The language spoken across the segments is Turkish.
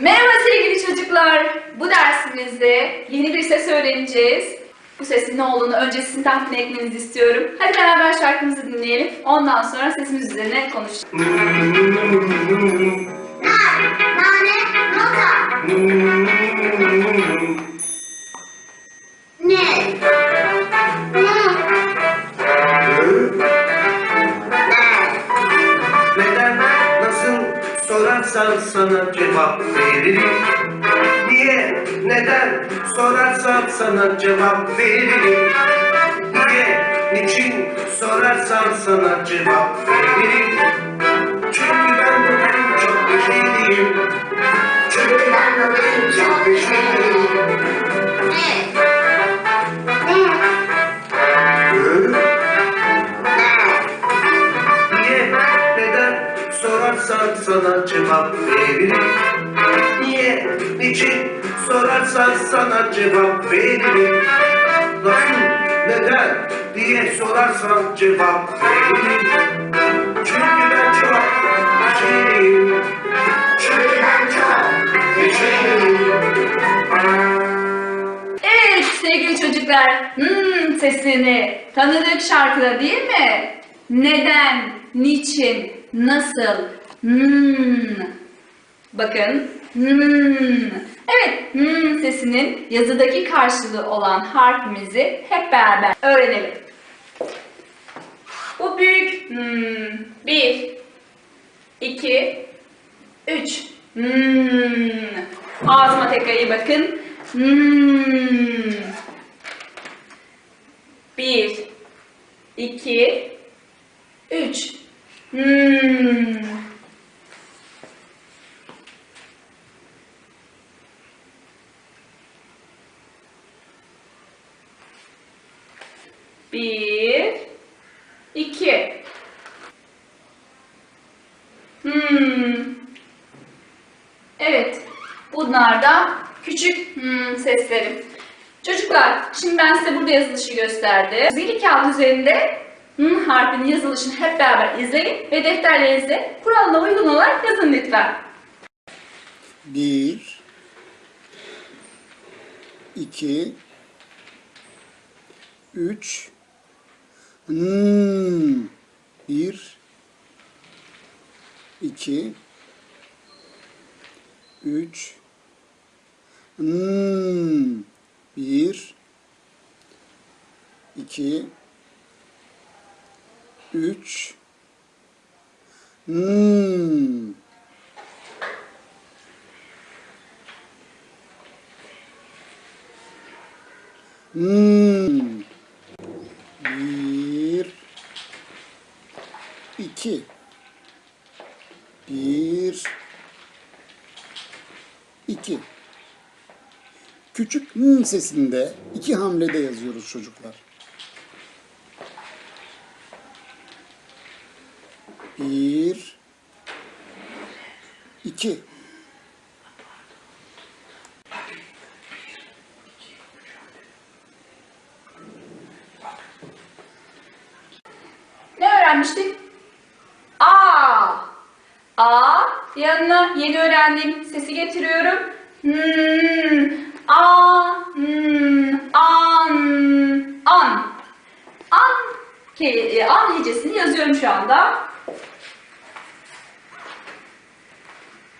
Merhaba sevgili çocuklar. Bu dersimizde yeni bir ses öğreneceğiz. Bu sesin ne olduğunu önce sizin tahmin etmenizi istiyorum. Hadi beraber şarkımızı dinleyelim. Ondan sonra sesimiz üzerine konuşalım. Nane, nota, sorarsan sana cevap veririm. Niye, neden sorarsan sana cevap veririm. Niye, niçin sorarsan sana cevap veririm. Çünkü ben bugün çok neşeliyim. çünkü ben bugün çok neşeliyim. Ne, sorarsan sana cevap veririm. Niye, niçin sorarsan sana cevap veririm. Nasıl, neden diye sorarsan cevap veririm. Çünkü ben çok neşeliyim. çünkü ben çok neşeliyim. Evet sevgili çocuklar. Hmm, sesini tanıdık şarkıda değil mi? Neden, niçin, nasıl? Hmm. Bakın. Hmm. Evet, hmm sesinin yazıdaki karşılığı olan harfimizi hep beraber öğrenelim. Bu büyük. Hmm. Bir, iki, üç. Hmm. Ağzıma tekrar iyi bakın. Hmm. Bir, iki, üç. Hmm. Bir, iki. Hmm. Evet. Bunlar da küçük hmm, seslerim. Çocuklar, şimdi ben size burada yazılışı gösterdim. Zili kağıt üzerinde hmm harfinin yazılışını hep beraber izleyin ve defterlerinize kuralına uygun olarak yazın lütfen. Bir, iki, üç, hmm, bir, iki, üç, hmm, bir, iki, üç, hmm. Hmm. 2 1 2 Küçük n sesinde iki hamlede yazıyoruz çocuklar. 1 2 yeni öğrendiğim sesi getiriyorum. Hmm. A. Hmm. An. An. An. E, an hecesini yazıyorum şu anda.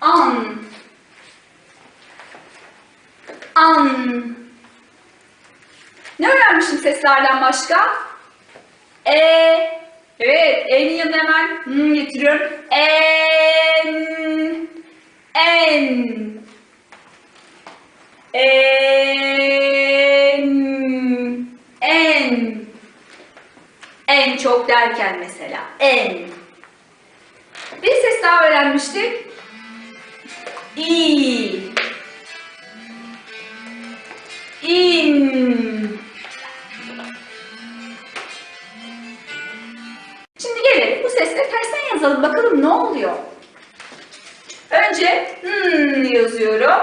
An. An. Ne öğrenmiştim seslerden başka? E. Evet, E'nin yanına hemen hmm getiriyorum. En. En. En. En. En çok derken mesela. En. Bir ses daha öğrenmiştik. İ. İn. Şimdi gelin bu sesleri tersten yazalım. Bakalım ne oluyor? Önce hmm yazıyorum.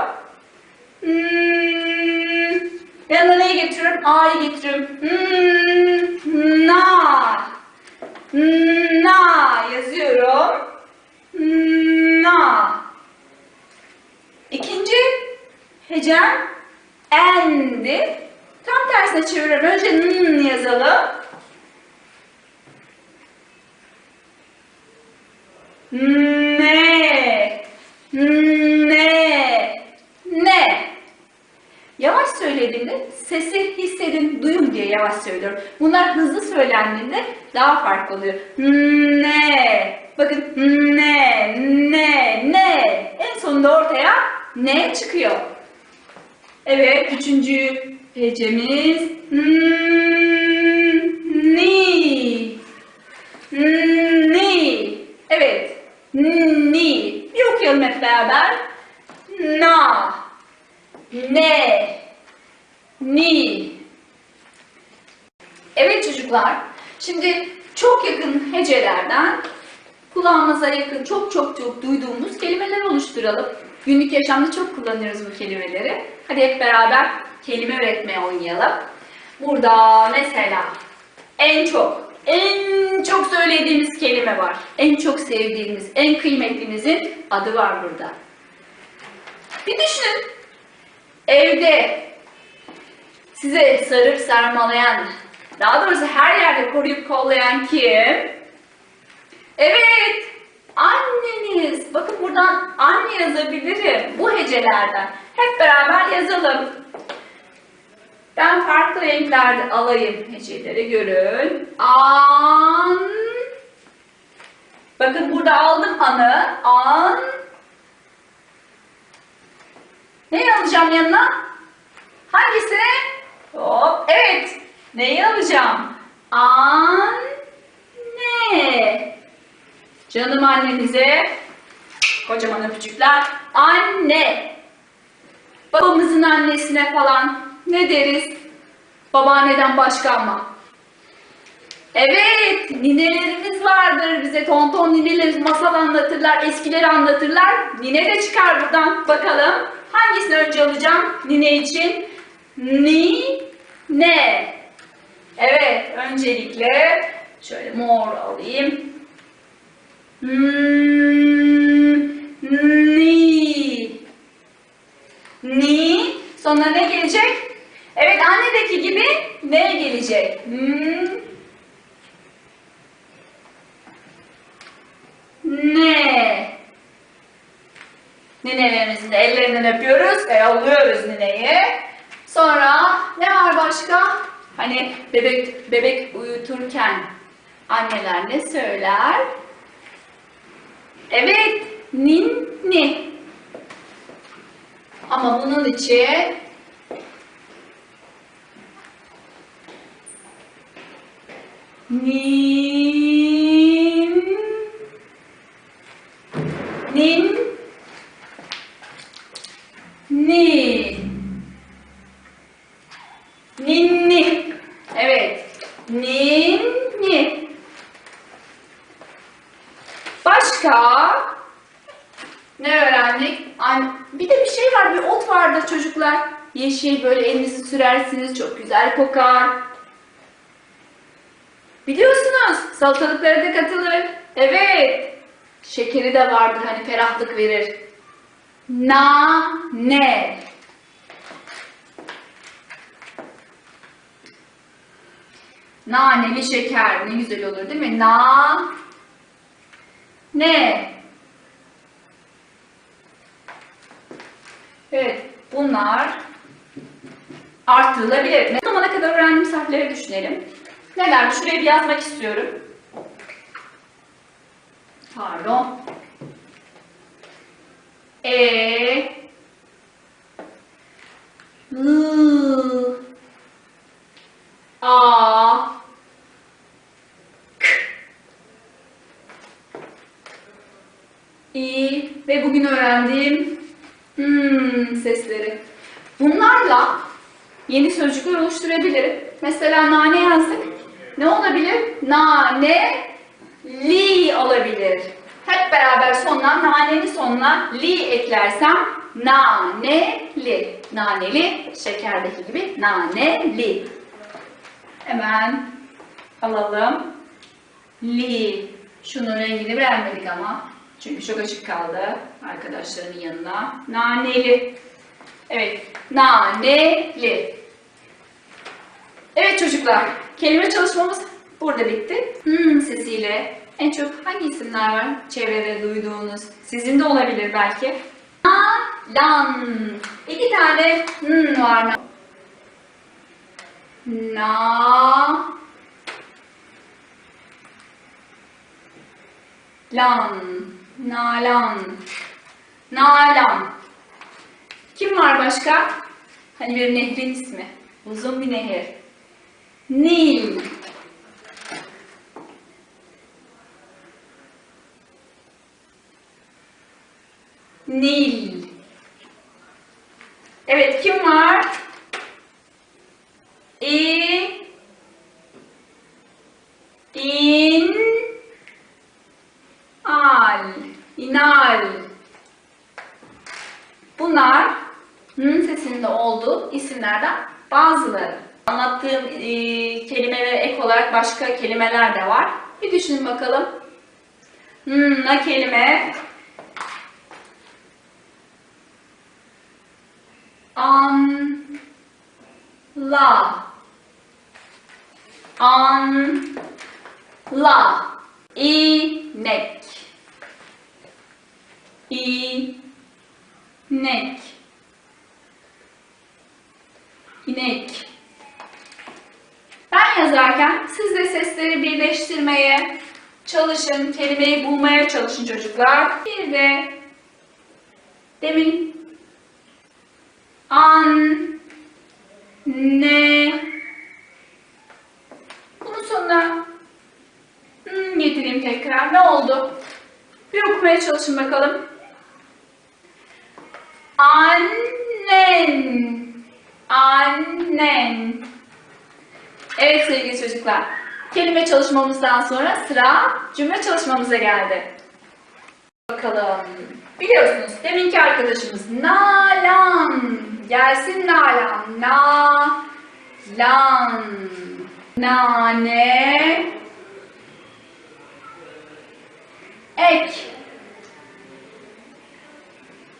Hmm. Yanına neyi getiriyorum? A'yı getiriyorum. Hmm. Na. Na yazıyorum. Na. İkinci hecem endi. Tam tersine çeviriyorum. Önce n yazalım. Hmm. Söylediğimde sesi hissedin, duyun diye yavaş söylüyorum. Bunlar hızlı söylendiğinde daha farklı oluyor. Ne. Bakın ne, ne, ne. En sonunda ortaya ne çıkıyor. Evet, üçüncü hecemiz ni. Ni. Evet. Ni. Bir okuyalım hep beraber. Na. Ne. Ni. Evet çocuklar. Şimdi çok yakın hecelerden kulağımıza yakın çok çok çok duyduğumuz kelimeler oluşturalım. Günlük yaşamda çok kullanıyoruz bu kelimeleri. Hadi hep beraber kelime üretmeye oynayalım. Burada mesela en çok, en çok söylediğimiz kelime var. En çok sevdiğimiz, en kıymetlimizin adı var burada. Bir düşünün. Evde size sarıp sarmalayan, daha doğrusu her yerde koruyup kollayan kim? Evet, anneniz. Bakın buradan anne yazabilirim bu hecelerden. Hep beraber yazalım. Ben farklı renklerde alayım heceleri görün. An. Bakın burada aldım anı. An. Neyi alacağım yanına? Hangisini? Hop. Evet. Neyi alacağım? Anne. Canım annenize kocaman öpücükler. Anne. Babamızın annesine falan ne deriz? Babaanneden başka ama. Evet, ninelerimiz vardır bize. Tonton ninelerimiz masal anlatırlar, eskileri anlatırlar. Nine de çıkar buradan. Bakalım hangisini önce alacağım nine için? Ni, ne? Evet, öncelikle şöyle mor alayım. Hmm, ni. Ni. Sonra ne gelecek? Evet annedeki gibi ne gelecek? Hmm. Ne? Ninelerimizin de ellerinden öpüyoruz ve yolluyoruz nineyi. Sonra ne var başka? Hani bebek bebek uyuturken anneler ne söyler? Evet, ninni. Ama bunun için nin nin ni ninni evet ninni başka ne öğrendik? An bir de bir şey var, bir ot vardır Yeşil böyle elinizi sürersiniz, çok güzel kokar. Biliyorsunuz, salatalıklara da katılır. Evet, şekeri de vardır, hani ferahlık verir. Na, ne. Naneli şeker, ne güzel olur değil mi? Na, ne. Evet, bunlar artırılabilir. Ne zamana kadar öğrendiğimiz harfleri düşünelim. Neler? Şuraya bir yazmak istiyorum. Pardon. E L A K İ ve bugün öğrendiğim Hmm, sesleri. Bunlarla yeni sözcükler oluşturabilirim. Mesela nane yazdık. Ne olabilir? Nane, li olabilir. Hep beraber sonuna, nanenin sonuna li eklersem naneli. Naneli, şekerdeki gibi naneli. Hemen alalım. Li. Şunun rengini vermedik ama. Çünkü çok açık kaldı arkadaşlarının yanına. Naneli. Evet, naneli. Evet çocuklar, kelime çalışmamız burada bitti. Hmm sesiyle En çok hangi isimler var çevrede duyduğunuz? Sizin de olabilir belki. Nalan. İki tane n var. Na. Lan. Nalan. Nalan. Kim var başka? Hani bir nehrin ismi. Uzun bir nehir. Nil. Nil. Evet kim var? İ İn Al İnal Bunlar n sesinde olduğu isimlerden bazıları. Anlattığım e, kelimelere ek olarak başka kelimeler de var. Bir düşünün bakalım. Hmm, na kelime? An la an la inek. İnek. İnek ben yazarken siz de sesleri birleştirmeye çalışın, kelimeyi bulmaya çalışın çocuklar. Bir de demin an ne bunun sonuna hmm, getireyim tekrar. Ne oldu? Bir okumaya çalışın bakalım. Annen. Annen. Evet sevgili çocuklar. Kelime çalışmamızdan sonra sıra cümle çalışmamıza geldi. Bakalım. Biliyorsunuz deminki arkadaşımız Nalan. Gelsin Nalan. Na lan. Nane. Ek.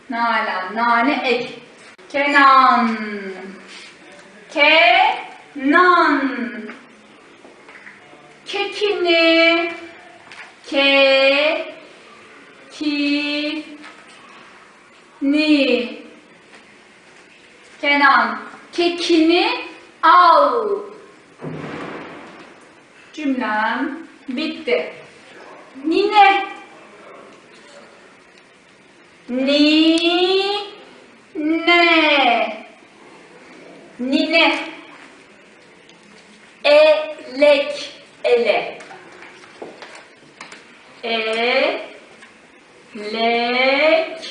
Nalan. Nane ek. Kenan. Kenan. Kekini. Ke. Ki. Ni. Kenan. Kekini al. Cümlem bitti. Nine. Ni. Ne. Nine. Elek. Ele. E. Lek.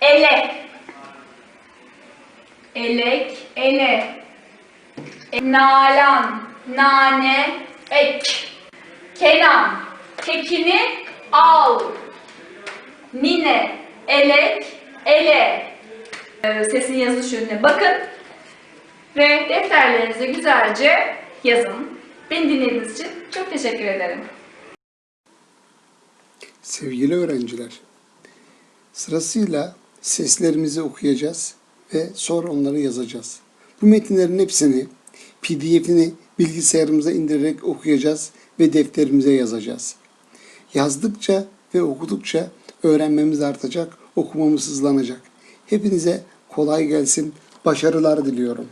Ele. Elek. Ele. Nalan. Nane. Ek. Kenan. Kekini al. Nine. Elek. Ele. Ee, Sesin yazılış yönüne bakın. Ve defterlerinize güzelce yazın. Beni dinlediğiniz için çok teşekkür ederim. Sevgili öğrenciler, sırasıyla seslerimizi okuyacağız ve sonra onları yazacağız. Bu metinlerin hepsini PDF'ini bilgisayarımıza indirerek okuyacağız ve defterimize yazacağız. Yazdıkça ve okudukça öğrenmemiz artacak, okumamız hızlanacak. Hepinize kolay gelsin, başarılar diliyorum.